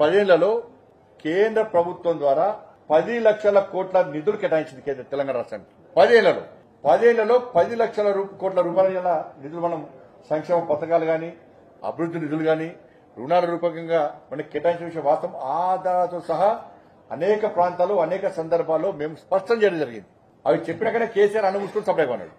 పదేళ్ళలో కేంద్ర ప్రభుత్వం ద్వారా పది లక్షల కోట్ల నిధులు కేటాయించింది కేంద్ర తెలంగాణ రాష్ట్రానికి పదేళ్ళలో. పదేళ్ళలో పది లక్షల రూ- కోట్ల రూపాయల నిధులు మనం సంక్షేమ పథకాలు గాని అభివృద్ధి నిధులు గాని రుణాల రూపకంగా మనకి కేటాయించిన విషయం వాస్తవం. ఆధారాలతో సహా అనేక ప్రాంతాలు అనేక సందర్భాల్లో మేము స్పష్టం చేయడం జరిగింది. అవి చెప్పినాకనే కేసీఆర్ అనుమూసుకుని సప్లై కొన్నాడు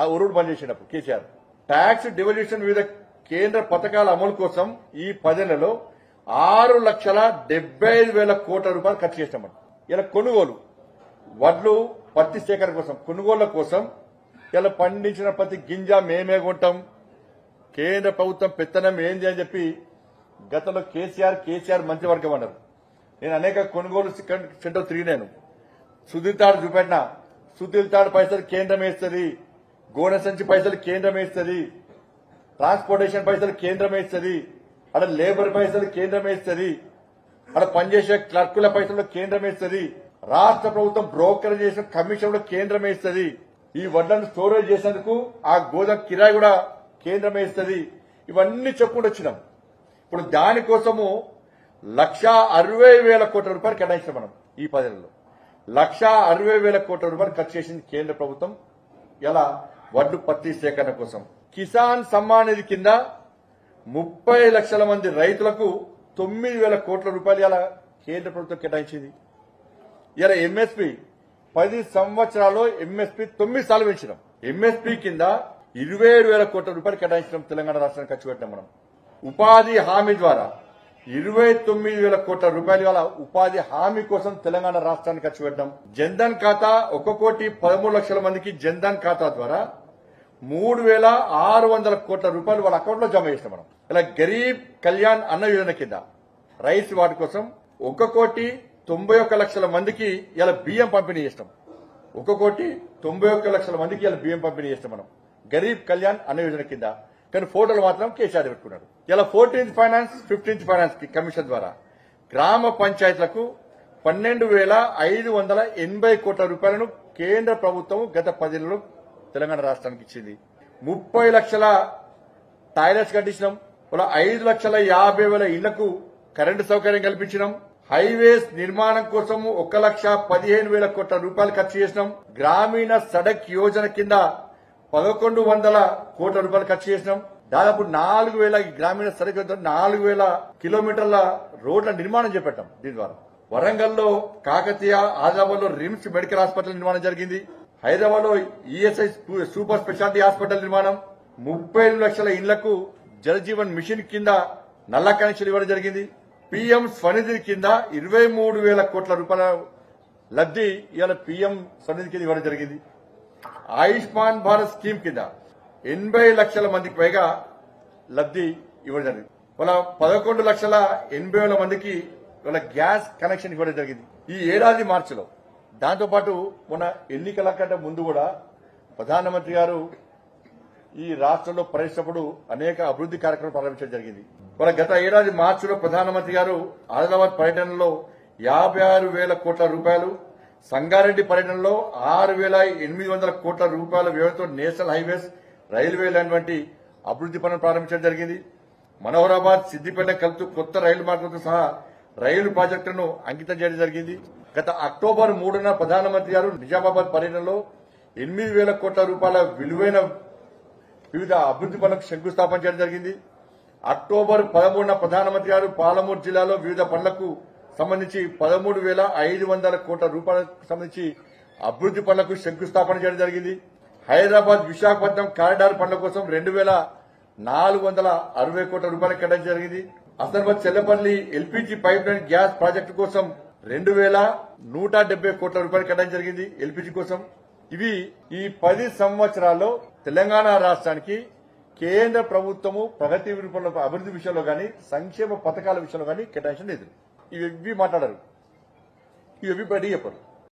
ఆ ఉరుడు పనిచేసేటప్పుడు కేసీఆర్. ట్యాక్స్ డివల్యూషన్ వివిధ కేంద్ర పథకాల అమలు కోసం ఈ పదేళ్ళలో ఆరు లక్షల డెబ్బై ఐదు వేల కోట్ల రూపాయలు ఖర్చు చేసినాం ఇలా కొనుగోలు. వడ్లు పత్తి సేకరణ కోసం కొనుగోళ్ళ కోసం ఇలా పండించిన ప్రతి గింజ మేమే కొంటాం. కేంద్ర ప్రభుత్వం పెత్తనం ఏంది అని చెప్పి గతంలో కేసీఆర్ కేసీఆర్ మంత్రివర్గం అన్నారు. నేను అనేక కొనుగోలు సెంటర్ తిరిగినాను సుధీర్ తాడు చూపెట్టిన సుధీర్ తాడు పైసలు కేంద్రం వేస్తుంది గోనె సంచి పైసలు కేంద్రం వేస్తుంది ట్రాన్స్పోర్టేషన్ పైసలు కేంద్రం వేస్తుంది అక్కడ లేబర్ పైసలు కేంద్రం వేస్తుంది. అక్కడ పనిచేసే క్లర్కుల పైసలు కేంద్రం వేస్తుంది. రాష్ట్ర ప్రభుత్వం బ్రోకర్ చేసిన కమిషన్ కేంద్రం వేస్తుంది. ఈ వడ్లను స్టోరేజ్ చేసేందుకు ఆ గోదాం కిరాయి కూడా కేంద్రం వేస్తుంది. ఇవన్నీ చెప్పుకుంటూ వచ్చినాం. ఇప్పుడు దానికోసము లక్ష అరవై వేల కోట్ల రూపాయలు కేటాయించాం మనం ఈ పదేళ్ళలో. లక్ష అరవై వేల కోట్ల రూపాయలు ఖర్చు చేసింది కేంద్ర ప్రభుత్వం. ఎలా? వడ్డు పత్తి సేకరణ కోసం. కిసాన్ సమ్మాన్ నిధి కింద ముప్పై లక్షల మంది రైతులకు తొమ్మిది వేల కోట్ల రూపాయలు ఇలా కేంద్ర ప్రభుత్వం కేటాయించింది. ఇలా ఎంఎస్పి పది సంవత్సరాల్లో ఎంఎస్పి తొమ్మిది సార్లు పెంచినాం. ఎంఎస్పి కింద ఇరవై ఏడు వేల కోట్ల రూపాయలు కేటాయించినాం తెలంగాణ రాష్ట్రానికి ఖర్చు పెట్టినాం మనం. ఉపాధి హామీ ద్వారా ఇరవై తొమ్మిది వేల కోట్ల రూపాయలు గల ఉపాధి హామీ కోసం తెలంగాణ రాష్ట్రానికి ఖర్చు పెట్టడం. జన్ధన్ ఖాతా ఒక కోటి పదమూడు లక్షల మందికి జన్ధన్ ఖాతా ద్వారా మూడు వేల ఆరు వందల కోట్ల రూపాయలు వాళ్ళ అకౌంట్లో జమ చేస్తాం మనం. ఇలా గరీబ్ కళ్యాణ్ అన్న యోజన కింద రైస్ వాటి కోసం ఒక కోటి తొంభై ఒక్క లక్షల మందికి ఇలా బియ్యం పంపిణీ చేస్తాం ఒక కోటి తొంభై ఒక్క లక్షల మందికి ఇలా బియ్యం పంపిణీ చేస్తాం మనం. గరీబ్ కళ్యాణ్ అన్న యోజన కింద. కానీ ఫోటోలు మాత్రం కేసీఆర్ పెట్టుకున్నారు ఇలా fourteenth finance fifteenth finance commission ద్వారా గ్రామ పంచాయతీలకు పన్నెండు వేల ఐదు వందల ఎనభై కోట్ల రూపాయలను కేంద్ర ప్రభుత్వం గత పదేళ్ళలో తెలంగాణ రాష్ట్రానికి ఇచ్చింది. ముప్పై లక్షల టాయిలెట్స్ కట్టించినాం. ఇలా ఐదు లక్షల యాభై వేల ఇళ్ళకు కరెంటు సౌకర్యం కల్పించినాం. హైవేస్ నిర్మాణం కోసం ఒక లక్ష పదిహేను వేల కోట్ల రూపాయలు ఖర్చు చేసినాం. గ్రామీణ సడక్ యోజన కింద పదకొండు వందల కోట్ల రూపాయలు ఖర్చు చేసినాం. దాదాపు నాలుగు వేల గ్రామీణ సడక్ యోజన నాలుగు వేల కిలోమీటర్ల రోడ్ల నిర్మాణం చేపట్టాం దీని ద్వారా. వరంగల్లో కాకతీయ ఆదిలాబాద్లో రిమ్స్ మెడికల్ హాస్పిటల్ నిర్మాణం జరిగింది. హైదరాబాద్లో ఈఎస్ఐ సూపర్ స్పెషాలిటీ హాస్పిటల్ నిర్మాణం. ముప్పై లక్షల ఇళ్ళకు జలజీవన్ మిషన్ కింద నల్ల కనెక్షన్ ఇవ్వడం జరిగింది. పీఎం స్వనిధి కింద ఇరవై మూడు వేల కోట్ల రూపాయల లబ్ధి ఇవాళ పీఎం స్వనిధి కింద ఇవ్వడం జరిగింది. ఆయుష్మాన్ భారత్ స్కీమ్ కింద ఎనభై లక్షల మందికి పైగా లబ్ధి ఇవ్వడం జరిగింది. వాళ్ళ పదకొండు లక్షల ఎనభై వేల మందికి వాళ్ళ గ్యాస్ కనెక్షన్ ఇవ్వడం జరిగింది. ఈ ఏడాది మార్చిలో దాంతోపాటు మొన్న ఎన్నికల కంటే ముందు కూడా ప్రధానమంత్రి గారు ఈ రాష్ట్రంలో ప్రవేశించినప్పుడు అనేక అభివృద్ధి కార్యక్రమాలు ప్రారంభించడం జరిగింది. మన గత ఏడాది మార్చిలో ప్రధానమంత్రి గారు ఆదిలాబాద్ పర్యటనలో యాభై ఆరు వేల కోట్ల రూపాయలు సంగారెడ్డి పర్యటనలో ఆరు వేల ఎనిమిది వందల కోట్ల రూపాయల వ్యయంతో నేషనల్ హైవేస్ రైల్వే లైన్ వంటి అభివృద్ధి పనులు ప్రారంభించడం జరిగింది. మనోహరాబాద్ సిద్దిపేట కలుపుతూ కొత్త రైలు మార్గంతో సహా రైలు ప్రాజెక్టులను అంకితం చేయడం జరిగింది. గత అక్టోబర్ మూడున ప్రధానమంత్రి గారు నిజామాబాద్ పర్యటనలో ఎనిమిది వేల కోట్ల రూపాయల విలువైన వివిధ అభివృద్ధి పనులకు శంకుస్థాపన చేయడం జరిగింది. అక్టోబర్ పదమూడున ప్రధానమంత్రి గారు పాలమూరు జిల్లాలో వివిధ పనులకు సంబంధించి పదమూడు వేల ఐదు వందల కోట్ల రూపాయలకు సంబంధించి అభివృద్ధి పనులకు శంకుస్థాపన చేయడం జరిగింది. హైదరాబాద్ విశాఖపట్నం కారిడార్ పనుల కోసం రెండు వేల నాలుగు వందల అరవై కోట్ల రూపాయలు కేటాయించడం జరిగింది. Asarbad Chellapalli LPG pipeline gas project కోసం రెండు వేల నూట డెబ్బై కోట్ల రూపాయలు కేటాయించడం జరిగింది ఎల్పిజి కోసం. ఇవి ఈ పది సంవత్సరాల్లో తెలంగాణ రాష్ట్రానికి కేంద్ర ప్రభుత్వము ప్రగతి రూపంలో అభివృద్ధి విషయంలో గాని సంక్షేమ పథకాల విషయంలో గాని కేటాయించడం లేదు. ఇవి మాట్లాడరు. మాట్లాడారు ఇవి బయట చెప్పరు.